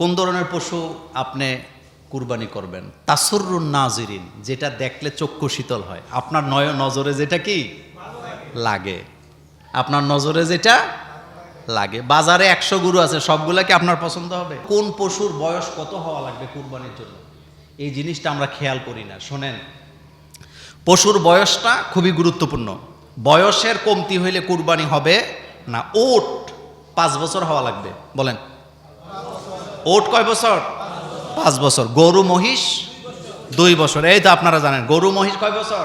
কোন ধরনের পশু আপনি কুরবানি করবেন? তাসরুন নাজিরিন, যেটা দেখলে চক্ষু শীতল হয়। আপনার নয় নজরে যেটা কি? লাগে। আপনার নজরে যেটা? লাগে। বাজারে একশো গরু আছে, সবগুলা কি আপনার পছন্দ হবে? কোন পশুর বয়স কত হওয়া লাগবে কুরবানির জন্য? এই জিনিসটা আমরা খেয়াল করি না। শোনেন, পশুর বয়সটা খুবই গুরুত্বপূর্ণ। বয়সের কমতি হইলে কুরবানি হবে না, ওট পাঁচ বছর হওয়া লাগবে। বলেন ওট কয় বছর? পাঁচ বছর। গরু, মহিষ? দুই বছর। এই তো আপনারা জানেন। গরু, মহিষ কয় বছর?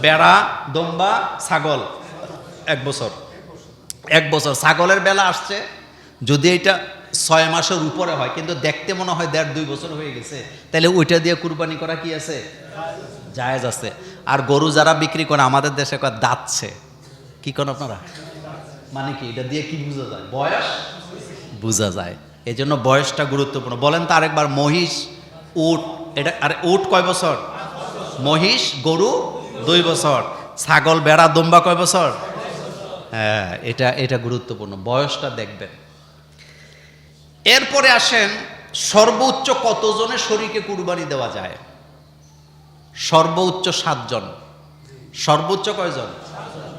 বেড়া, দম্বা, ছাগল। এক বছর। এক বছর। ছাগলের বেলা আসছে। যদি এটা ছয় মাসের উপরে হয়, কিন্তু দেখতে মনে হয় দেড়, দুই বছর হয়ে গেছে, তাহলে ওইটা দিয়ে কুরবানি করা কি আছে? জায়েজ আছে। আর গরু যারা বিক্রি করে, আমাদের দেশে কয় দাঁতছে। কি কোন আপনারা? মানে কি, এটা দিয়ে কি বোঝা যায়? বয়স? বোঝা যায়। এই জন্য বয়সটা গুরুত্বপূর্ণ। বলেন তো আরেকবার, মহিষ, উট, এটা, আরে উট কয় বছর? মহিষ, গরু, দুই বছর। ছাগল, বেড়া, দম্বা কয় বছর? হ্যাঁ এটা এটা গুরুত্বপূর্ণ, বয়সটা দেখবেন। এরপরে আসেন, সর্বোচ্চ কতজনের শরীরকে কুরবানি দেওয়া যায়? সর্বোচ্চ সাতজন। সর্বোচ্চ কয়জন?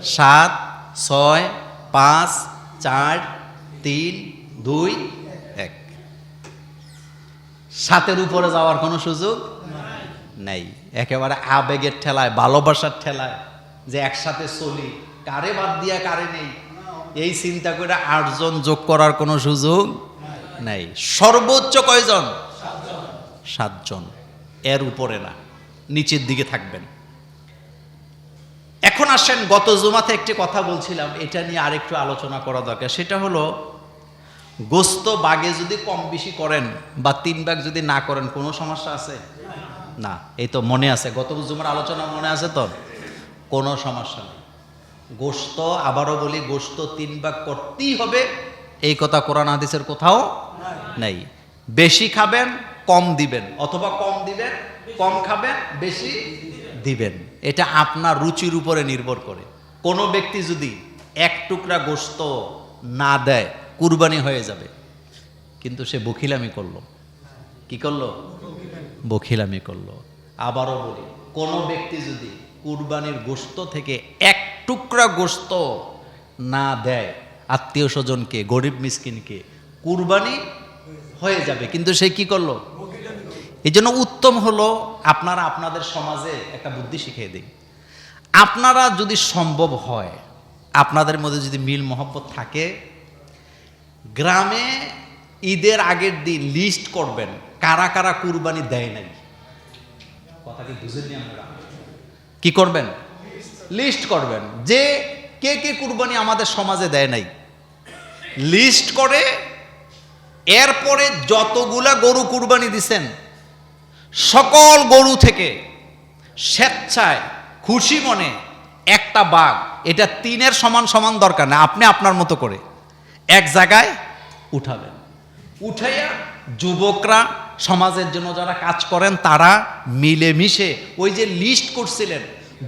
সাত, ছয়, পাঁচ, চার, তিন, দুই সাতের উপরে যাওয়ার কোনো সুযোগ নেই। একেবারে আবেগের ঠেলায়, ভালোবাসার ঠেলায় যে একসাথে চলি। কারে বাদ দিয়া কারে নেই। এই চিন্তা করে আটজন যোগ করার কোনো সুযোগ নেই। সর্বোচ্চ কয়জন? সাতজন। এর উপরে না। নিচের দিকে থাকবেন। এখন আসেন, গত জুমাতে একটি কথা বলছিলাম, এটা নিয়ে আরেকটু আলোচনা করা দরকার। সেটা হলো গোস্ত বাগে যদি কম বেশি করেন বা তিন ভাগ যদি না করেন, কোনো সমস্যা আছে? না, এই তো মনে আছে। গত জুমার আলোচনা মনে আছে তো? কোনো সমস্যা নেই। গোস্ত, আবারও বলি, গোস্ত তিন ভাগ করতেই হবে। এই কথা কোরআন হাদিসের কোথাও নেই। বেশি খাবেন, কম দিবেন। অথবা কম দিবেন, কম খাবেন, বেশি দিবেন। এটা আপনার রুচির উপরে নির্ভর করে। কোনো ব্যক্তি যদি এক টুকরা গোস্ত না দেয় কুরবানি হয়ে যাবে। কিন্তু সে বখিলামি করল। কি করল? বখিলামি করল। আবারও বলি, কোনো ব্যক্তি যদি কুরবানির গোস্ত থেকে এক টুকরা গোস্ত না দেয়, আত্মীয় স্বজনকে, গরিব মিসকিনকে, কুরবানি হয়ে যাবে। কিন্তু সে কি করল? এই জন্য উত্তম হলো, আপনারা আপনাদের সমাজে একটা বুদ্ধি শিখিয়ে দিন আপনারা যদি সম্ভব হয়, আপনাদের মধ্যে যদি মিল মহব্বত থাকে গ্রামে ঈদের আগের দিন লিস্ট করবেন কারা কারা কুরবানি দেয় নাই। কথা কি বুঝেননি আপনারা? কি করবেন? লিস্ট করবেন যে কে কে কুরবানি আমাদের সমাজে দেয় নাই। লিস্ট করে এরপরে যতগুলা গরু কুরবানি দিছেন সকল গরু থেকে স্বেচ্ছায় খুশি মনে একটা বাঘ এটা তিনের সমান সমান দরকার না আপনি আপনার মতো করে। এক জায়গায় উঠাবেন। উঠাইয়া যুবকরা সমাজের জন্য যারা কাজ করেন, তারা মিলেমিশে ওই যে লিস্ট করছিলেন,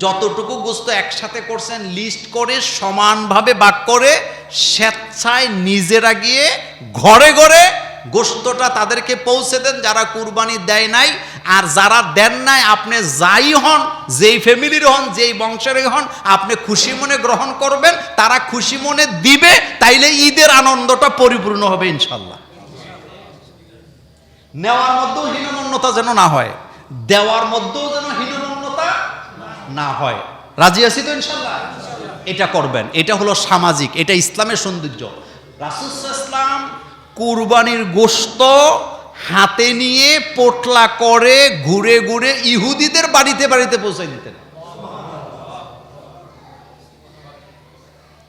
যতটুকু গোস্ত একসাথে করছেন লিস্ট করে সমানভাবে বাক করে স্বেচ্ছায় নিজেরা গিয়ে ঘরে ঘরে গোস্তটা তাদেরকে পৌঁছে দেন, যারা কুরবানি দেয় নাই আর যারা দেন নাই, আপনি যাই হন, যেই ফ্যামিলির হন, যেই বংশের হন, আপনি খুশি মনে গ্রহণ করবেন, তারা খুশি মনে দিবে, তাইলে ঈদের আনন্দটা পরিপূর্ণ হবে ইনশাল্লাহ নেওয়ার মধ্যেও হীনমন্যতা যেন না হয়, দেওয়ার মধ্যেও যেন হীনমন্যতা না হয়। রাজি আছি তো ইনশাল্লাহ এটা করবেন, এটা হলো সামাজিক, এটা ইসলামের সৌন্দর্য। রাসুল ইসলাম কুরবানির গোস্ত হাতে নিয়ে পোটলা করে ঘুরে ঘুরে ইহুদিদের বাড়িতে বাড়িতে পৌঁছে দিতেন।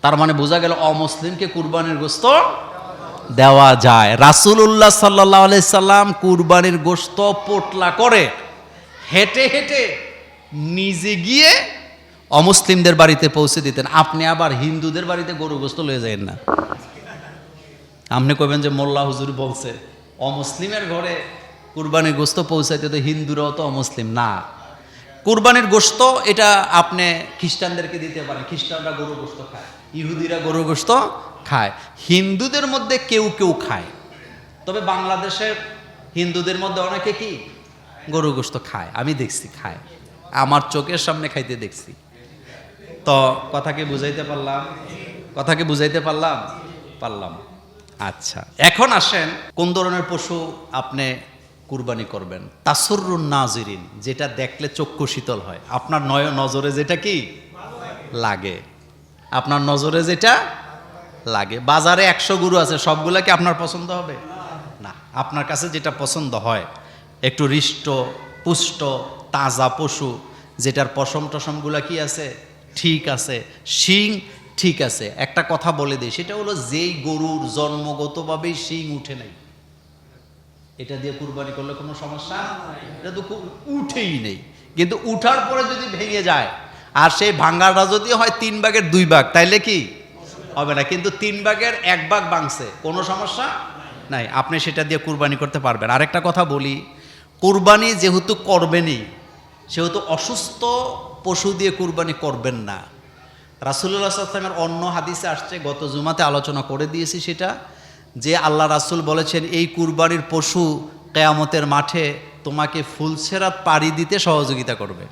তার মানে বোঝা গেল অমুসলিমকে কুরবানির গোস্ত দেওয়া যায়। রাসুল্লাহ সাল্লাহ সাল্লাম কুরবানির গোস্ত পোটলা করে হেঁটে হেঁটে নিজে গিয়ে অমুসলিমদের বাড়িতে পৌঁছে দিতেন। আপনি আবার হিন্দুদের বাড়িতে গরু গোস্ত লয়ে যাবেন না। আপনি কবেন যে মোল্লা হুজুর বলছে, অমুসলিমের ঘরে কুরবানির গোস্ত পৌঁছাইতে তো হিন্দুরাও তো অমুসলিম। না, কুরবানির গোস্ত এটা আপনি খ্রিস্টানদেরকে দিতে পারেন। খ্রিস্টানরা গরু গোস্ত খায়, ইহুদিরা গরু গোস্ত খায়। হিন্দুদের মধ্যে কেউ কেউ খায়। তবে বাংলাদেশের হিন্দুদের মধ্যে অনেকে কি? গরু গোস্ত খায়। আমি দেখছি, খায়। আমার চোখের সামনে খাইতে দেখছি। তো কথাকে বুঝাইতে পারলাম? কথাকে বুঝাইতে পারলাম? পারলাম। আচ্ছা এখন আসেন, কোন ধরনের পশু আপনি কুরবানি করবেন? তাসরুন নাজিরিন, যেটা দেখলে চক্ষু শীতল হয়। আপনার নয়, নজরে যেটা কি? লাগে। আপনার নজরে যেটা? লাগে। বাজারে একশো গরু আছে, সবগুলা কি আপনার পছন্দ হবে? না, আপনার কাছে যেটা পছন্দ হয়, একটু হৃষ্ট, পুষ্ট, তাজা পশু, যেটার পশম টসমগুলা কি আছে? ঠিক আছে। শিং ঠিক আছে, একটা কথা বলে দিই সেটা হলো যেই গরুর জন্মগতভাবেই শিং উঠে নাই। এটা দিয়ে কুরবানি করলে কোনো সমস্যা? এটা তো কু- উঠেই নেই। কিন্তু উঠার পরে যদি ভেঙে যায়, আর সেই ভাঙ্গাটা যদি হয় তিন ভাগের দুই ভাগ, তাইলে কি? হবে না, কিন্তু তিন ভাগের এক ভাগ ভাঙছে, কোনো সমস্যা? নাই, আপনি সেটা দিয়ে কুরবানি করতে পারবেন। আরেকটা কথা বলি, কুরবানি যেহেতু করবেনই, সেহেতু অসুস্থ পশু দিয়ে কুরবানি করবেন না। রাসুল্লাহ আসলামের অন্য হাদিসে আসছে, গত জুমাতে আলোচনা করে দিয়েছি সেটা, যে আল্লাহ রাসুল বলেছেন, এই কুরবানির পশু কেয়ামতের মাঠে তোমাকে ফুলছেরাত পাড়ি দিতে সহযোগিতা করবে।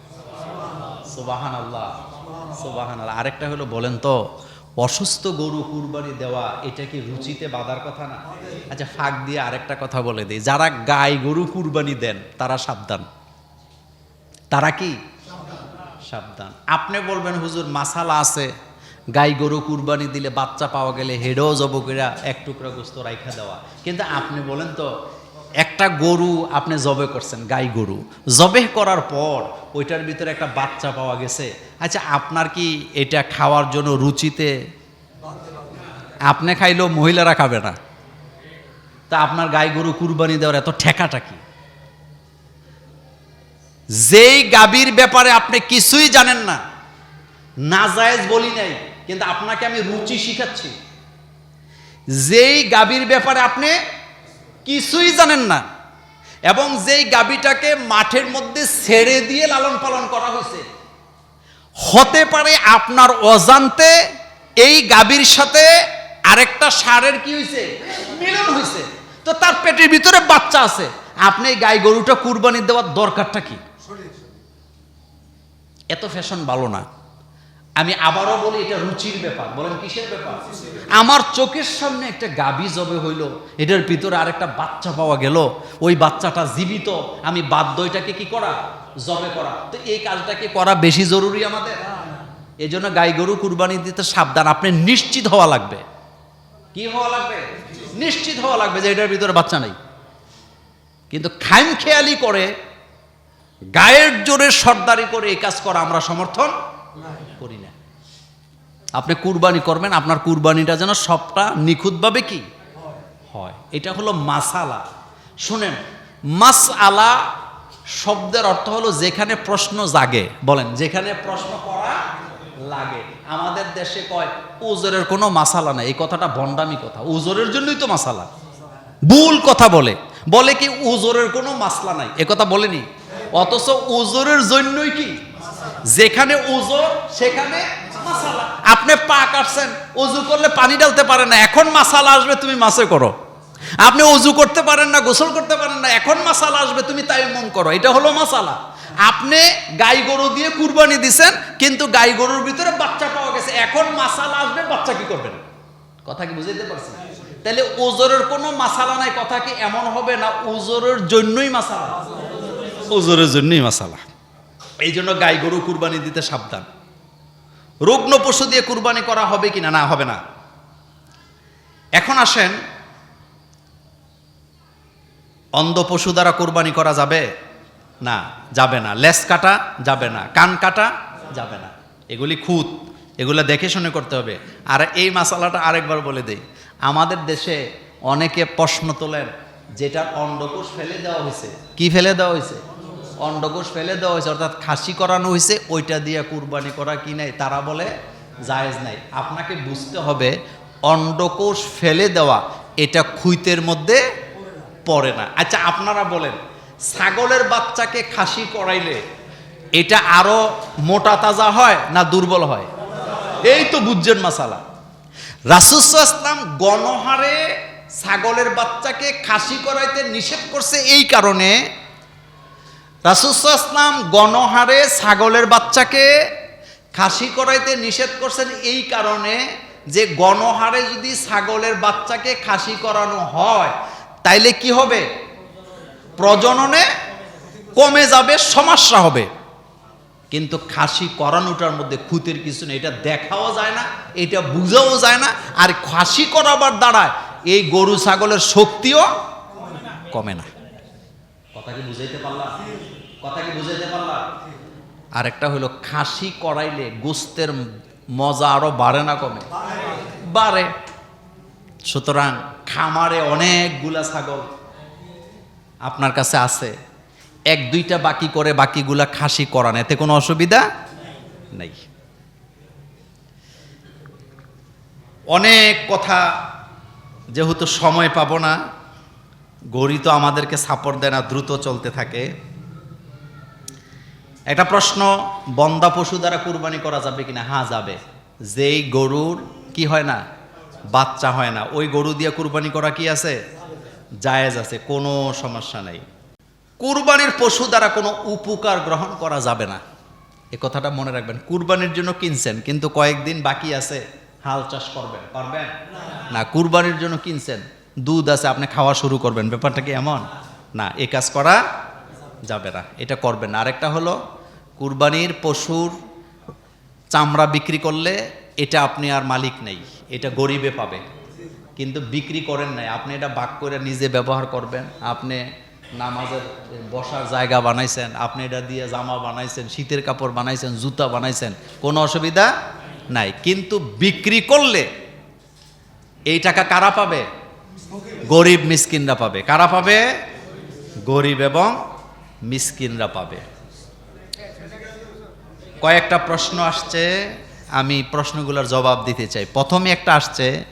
সুবাহান আল্লাহ সুবাহান আল্লাহ আরেকটা হলো, বলেন তো, অসুস্থ গরু কুরবানি দেওয়া, এটা কি রুচিতে বাধার কথা না? আচ্ছা ফাঁক দিয়ে আরেকটা কথা বলে দিই। যারা গাই গরু কুরবানি দেন, তারা সাবধান। তারা কি? সাবধান। আপনি বলবেন, হুজুর, মাসালা আছে। গাই গরু কুরবানি দিলে বাচ্চা পাওয়া গেলে হেডেও জবকেরা এক টুকরা গোস্ত রাইখা দেওয়া। কিন্তু আপনি বলেন তো, একটা গরু আপনি জবে করছেন, গাই গরু, জবে করার পর ওইটার ভিতরে একটা বাচ্চা পাওয়া গেছে। আচ্ছা আপনার কি এটা খাওয়ার জন্য রুচিতে আপনি খাইলেও মহিলারা খাবে না? তা আপনার গাই গরু কুরবানি দেওয়ার এত ঠেকাটা কি? যেই গাবির ব্যাপারে আপনি কিছুই জানেন না, নাজায়েজ বলি নাই, কিন্তু আপনাকে আমি রুচি শিখাচ্ছি। যেই গাবির ব্যাপারে আপনি কিছুই জানেন না, এবং যেই গাবিটাকে মাঠের মধ্যে ছেড়ে দিয়ে লালন পালন করা হয়েছে, হতে পারে আপনার অজান্তে এই গাবির সাথে আরেকটা সারের কি হয়েছে? মিলন হয়েছে। তো তার পেটের ভিতরে বাচ্চা আছে। আপনি এই গাই গরুটা কুরবানি দেওয়ার দরকারটা কি? এত ফ্যাশন ভালো না। আমি আবারও বলি, এটা রুচির ব্যাপার। বলেন, কিসের ব্যাপার? আমার চোখের সামনে একটা গাবি জবে হইল। এটার ভিতরে আরেকটা বাচ্চা পাওয়া গেল। ওই বাচ্চাটা জীবিত। আমি বাধ্য এটাকে কি করা? জবে করা। তো এই কাজটাকে করা বেশি জরুরি আমাদের? এই জন্য গাই গরু কুরবানি দিতে সাবধান। আপনি নিশ্চিত হওয়া লাগবে। কি হওয়া লাগবে? নিশ্চিত হওয়া লাগবে যে এটার ভিতরে বাচ্চা নেই। কিন্তু খাইম খেয়ালি করে গায়ের জোরে সর্দারি করে এই কাজ করা আমরা সমর্থন করি না। আপনি কুরবানি করবেন, আপনার কুরবানিটা যেন সবটা নিখুঁতভাবে কি? হয়। এটা হলো মাসালা। শুনেন মাস আলা শব্দের অর্থ হলো যেখানে প্রশ্ন জাগে। বলেন, যেখানে প্রশ্ন করা লাগে। আমাদের দেশে কয়, উজরের কোনো মাসালা নাই। এই কথাটা ভণ্ডামি কথা। উজরের জন্যই তো মাসালা। ভুল কথা বলে। বলে কি উজরের কোনো মাসলা নাই। এ কথা বলেনি? অথচ উজরের জন্যই কি? যেখানে উজর সেখানে আপনি পা কাটছেন উজু করলে পানি ডালতে পারেন না, এখন মাসালা আসবে, তুমি মাসে করো। আপনি উজু করতে পারেন না, গোসল করতে পারেন না, এখন মাসালা আসবে, তুমি তাই মন করো, এটা হলো মাসালা। আপনি গাই গরু দিয়ে কুরবানি দিছেন, কিন্তু গাই গরুর ভিতরে বাচ্চা পাওয়া গেছে, এখন মাসালা আসবে, বাচ্চা কি করবেন কথা কি বুঝাইতে পারছেন তাহলে ওজোরের কোনো মাসালা নাই, কথা কি এমন হবে না ওজোরের জন্যই মাসালা? ওজরের জন্যই মাসালা। এই জন্য গাই গরু কুরবানি দিতে সাবধান। রুগ্ন পশু দিয়ে কুরবানি করা হবে কিনা? না, হবে না। এখন আসেন, অন্ধ পশু দ্বারা কুরবানি করা যাবে? না যাবে না। লেস কাটা যাবে না। কান কাটা যাবে না। এগুলি খুঁত। এগুলো দেখে শুনে করতে হবে। আর এই মশালাটা আরেকবার বলে দেই। আমাদের দেশে অনেকে প্রশ্ন তোলেন যেটার অন্ডকোষ ফেলে দেওয়া হয়েছে। কি ফেলে দেওয়া হয়েছে? অন্ডকোষ ফেলে দেওয়া হয়েছে, অর্থাৎ খাসি করানো হয়েছে, ওইটা দিয়ে কুরবানি করা কি নাই? তারা বলে জায়েজ নাই। আপনাকে বুঝতে হবে অন্ডকোষ ফেলে দেওয়া, এটা খুইতের মধ্যে পড়ে না। আচ্ছা আপনারা বলেন, ছাগলের বাচ্চাকে খাসি করাইলে এটা আরও মোটা তাজা হয় না দুর্বল হয়? এই তো বুঝছেন মাসালা। রাসুসাম গণহারে ছাগলের বাচ্চাকে খাসি করাইতে নিষেধ করছে এই কারণে রাসুসাল্লাম গণহারে ছাগলের বাচ্চাকে খাসি করাইতে নিষেধ করছেন এই কারণে যে গণহারে যদি ছাগলের বাচ্চাকে খাসি করানো হয়, তাইলে কি হবে? প্রজননে কমে যাবে, সমস্যা হবে। কিন্তু খাসি করানোটার মধ্যে খুঁতের কিছু নেই, এটা দেখাও যায় না, এটা বুঝাও যায় না, আর খাসি করাবার দ্বারা এই গরু ছাগলের শক্তিও কমে না। কথা কি বুঝাইতে পারলাম? কথা কি বুঝাইতে পারলাম? আর একটা হলো, খাসি করাইলে গোস্তের মজা আরও বাড়ে না কমে? বাড়ে। সুতরাং খামারে অনেকগুলা ছাগল আপনার কাছে আছে। এক, দুইটা বাকি করে বাকিগুলা খাসি করান, এতে কোনো অসুবিধা নেই। অনেক কথা, যেহেতু সময় পাবো না গড়ি তো আমাদেরকে সাপোর্ট দেয় না, দ্রুত চলতে থাকে। একটা প্রশ্ন, বন্দা পশু দ্বারা কুরবানি করা যাবে কিনা? হ্যাঁ যাবে। যেই গরুর কি হয় না? বাচ্চা হয় না। ওই গরু দিয়ে কুরবানি করা কি আছে? জায়েজ আছে, কোনো সমস্যা নেই। কুরবানির পশু দ্বারা কোনো উপকার গ্রহণ করা যাবে না। এ কথাটা মনে রাখবেন। কুরবানির জন্য কিনছেন, কিন্তু কয়েকদিন বাকি আছে, হাল চাষ করবেন। পারবেন? না, কুরবানির জন্য কিনছেন, দুধ আছে, আপনি খাওয়া শুরু করবেন। ব্যাপারটা কি এমন? না, এ কাজ করা যাবে না, এটা করবেন আরেকটা হলো, কুরবানির পশুর চামড়া বিক্রি করলে এটা আপনি আর মালিক নেই, এটা গরিবে পাবে। কিন্তু বিক্রি করেন নাই, আপনি এটা বাক করে নিজে ব্যবহার করবেন, আপনি নামাজের বসার জায়গা বানাইছেন, আপনি এটা দিয়ে জামা বানাইছেন, শীতের কাপড় বানাইছেন, জুতা বানাইছেন, কোনো অসুবিধা নাই। কিন্তু বিক্রি করলে এই টাকা কারা পাবে? গরিব মিসকিনরা পাবে। কারা পাবে? গরিব এবং মিসকিনরা পাবে। কয়েকটা প্রশ্ন আসছে আমি প্রশ্নগুলোর জবাব দিতে চাই। প্রথমে একটা আসছে